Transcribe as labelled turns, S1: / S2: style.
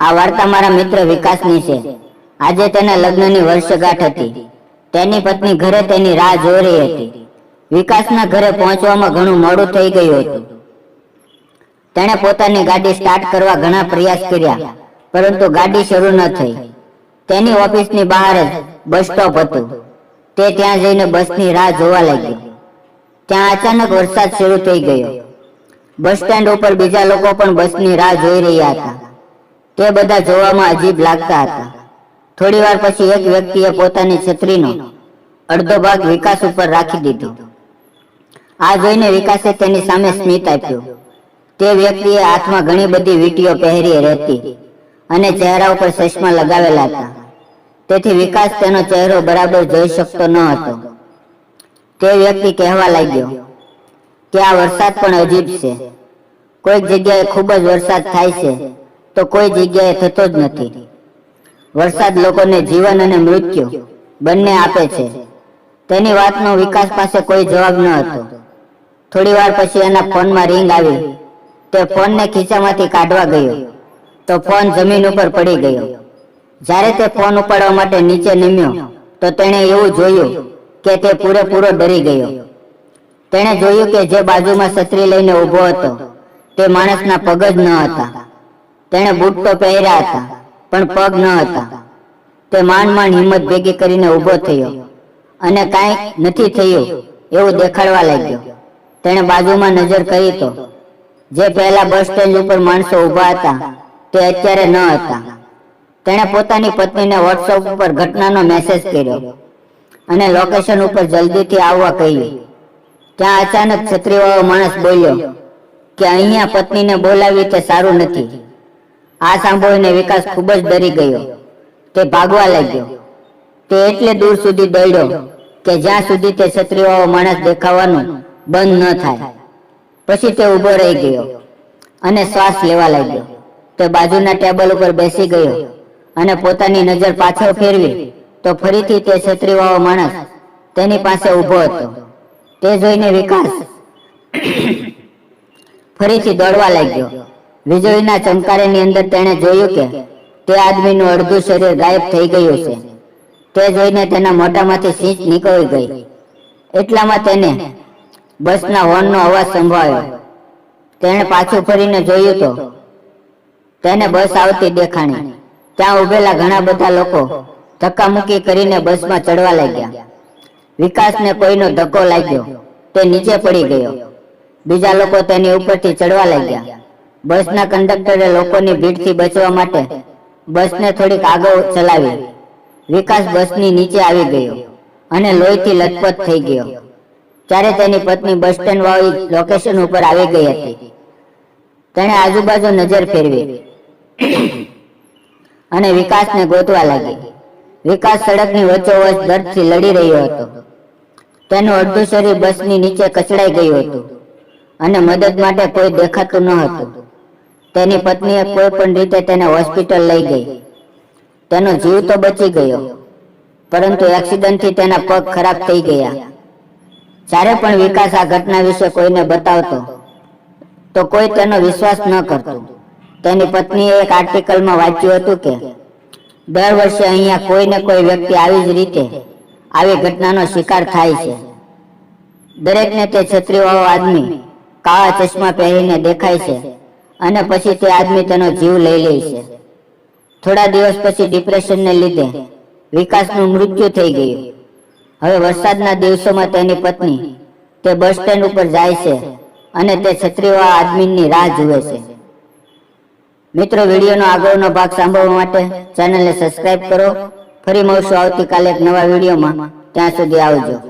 S1: આ વાર્તા મારા મિત્ર વિકાસની છે. આજે તેના લગ્નની વર્ષગાંઠ હતી. તેની પત્ની ઘરે તેની રાહ જોઈ રહી હતી. વિકાસના ઘરે પહોંચવામાં ઘણું મોડું થઈ ગયું હતું. તેણે પોતાની ગાડી સ્ટાર્ટ કરવા ઘણા પ્રયાસ કર્યા, પરંતુ ગાડી શરૂ ન થઈ. તેની ઓફિસની બહાર જ બસ સ્ટોપ હતું. તે ત્યાં જઈને બસની રાહ જોવા લાગ્યો. ત્યાં અચાનક વરસાદ શરૂ થઈ ગયો. બસ સ્ટેન્ડ ઉપર બીજા લોકો પણ બસની રાહ જોઈ રહ્યા હતા. તે બધા જોવામાં અજીબ લાગતા હતા. થોડી વાર પછી એક વ્યક્તિએ પોતાની છત્રીનો અડધો ભાગ વિકાસ ઉપર રાખી દીધો. આ જોઈને વિકાસે તેની સામે સ્મિત આપ્યું. તે વ્યક્તિએ હાથમાં ઘણી બધી વીંટીઓ પહેરી રહેતી અને ચહેરા ઉપર ચશ્મા લગાવેલા હતા. તેથી વિકાસ તેનો ચહેરો બરાબર જોઈ શકતો ન હતો. તે વ્યક્તિ કહેવા લાગ્યો કે આ વરસાદ પણ અજીબ છે. કોઈક જગ્યાએ ખૂબ જ વરસાદ થાય છે. તો કોઈ જગ્યાએ થતો જ નથી. વરસાદ લોકોને જીવન અને મૃત્યુ બંને આપે છે. તેની વાતનો વિકાસ પાસે કોઈ જવાબ ન હતો. થોડી વાર પછી એના ફોનમાં રિંગ આવી. તે ફોનને ખીચામાંથી કાઢવા ગયો. તો ફોન જમીન ઉપર પડી ગયો. જ્યારે તે ફોન ઉપાડવા માટે નીચે નીમ્યો તો તેણે એવું જોયું કે તે પૂરેપૂરો ડરી ગયો. તેણે જોયું કે જે બાજુમાં છત્રી લઈને ઊભો હતો તે માણસના પગ જ ન હતા. તેણે બૂટ તો પહેર્યા હતા, પણ પગ ન હતા. તે માંડ માંડ હિંમત ભેગી કરીને ઊભો થયો અને કાંઈ નથી થયું એવું દેખાડવા લાગ્યો. તેણે બાજુમાં નજર કરી તો, જે પહેલા બસ સ્ટેન્ડ ઉપર માણસો ઊભા હતા, તે અત્યારે ન હતા. તેણે પોતાની પત્નીને વોટ્સઅપ ઉપર ઘટનાનો મેસેજ કર્યો અને લોકેશન ઉપર જલ્દીથી આવવા કહ્યું. ત્યાં અચાનક છત્રીવાળો માણસ બોલ્યો કે અહીંયા પત્નીને બોલાવી તે સારું નથી. આ સાંભળીને વિકાસ ખૂબ જ ડરી ગયો. તે ભાગવા લાગ્યો. તે એટલે દૂર સુધી દોડ્યો કે જ્યાં સુધી તે ક્ષત્રિયો માણસ દેખાવાનું બંધ ન થાય. પછી તે ઊભો રહી ગયો અને શ્વાસ લેવા લાગ્યો. તે બાજુના ટેબલ ઉપર બેસી ગયો અને પોતાની નજર પાછળ ફેરવી તો ફરીથી તે ક્ષત્રિયો માણસ તેની પાસે ઊભો હતો. તે જોઈને વિકાસ ફરીથી દોડવા લાગ્યો. વીજળીના ચમકારાની અંદર તેણે જોયું કે તે આદમીનું અડધું શરીર ગાયબ થઈ ગયું છે. તે જોઈને તેના મોઢામાંથી સીંચ નીકળી ગઈ. એટલામાં તેને બસના હોર્નનો અવાજ સંભળાયો. તેણે પાછું ફરીને જોયું તો તેને બસ આવતી દેખાણી. ત્યાં ઉભેલા ઘણા બધા લોકો ધક્કામુક્કી કરીને બસમાં ચડવા લાગ્યા. વિકાસને કોઈનો ધક્કો લાગ્યો. તે નીચે પડી ગયો. બીજા લોકો તેની ઉપરથી ચડવા લાગ્યા. બસના કંડક્ટરે લોકોની ભીડથી બચવા માટે બસને થોડીક આગળ ચલાવી. વિકાસ બસની નીચે આવી ગયો અને લોહીથી લથપથ થઈ ગયો. ત્યારે તેની પત્ની બસ સ્ટેન્ડ વાળી લોકેશન ઉપર આવી ગઈ હતી. તેણે આજુબાજુ નજર ફેરવી અને વિકાસને ગોતવા લાગી. વિકાસ સડકની વચ્ચોવચ દર્દથી લડી રહ્યો હતો. તેનું અડધું શરીર બસની નીચે કચડાઈ ગયું હતું અને મદદ માટે કોઈ દેખાતું ન હતું. તેની પત્નીએ કોઈ પણ રીતે તેને હોસ્પિટલ લઈ ગઈ. તેનો જીવ તો બચી ગયો, પરંતુ એક્સિડન્ટથી તેના પગ ખરાબ થઈ ગયા. જ્યારે પણ વિકાસ આ ઘટના વિશે કોઈને બતાવતો, તો કોઈ તેનો વિશ્વાસ ન કરતું. તેની પત્નીએ એક આર્ટિકલમાં વાંચ્યું હતું કે, દર વર્ષે અહીંયા કોઈ ને કોઈ વ્યક્તિ આવી જ રીતે આવી ઘટનાનો શિકાર થાય છે. દરેકને તે છત્રીવાળો આદમી કાળા ચશ્મા પહેરીને દેખાય છે. અને પછી તે આદમી તેનો જીવ લઈ લે છે. થોડા દિવસ પછી ડિપ્રેશનને લીધે વિકાસનું મૃત્યુ થઈ ગયું. હવે વરસાદના દિવસોમાં તેની પત્ની તે બસ સ્ટેન્ડ ઉપર જાય છે અને તે છત્રીવાળા આદમીની રાહ જુએ છે. મિત્રો, વિડીયોનો આગળનો ભાગ સાંભળવા માટે ચેનલને સબસ્ક્રાઇબ કરો. ફરી મળશું આવતીકાલે એક નવા વિડીયોમાં. ત્યાં સુધી આવજો.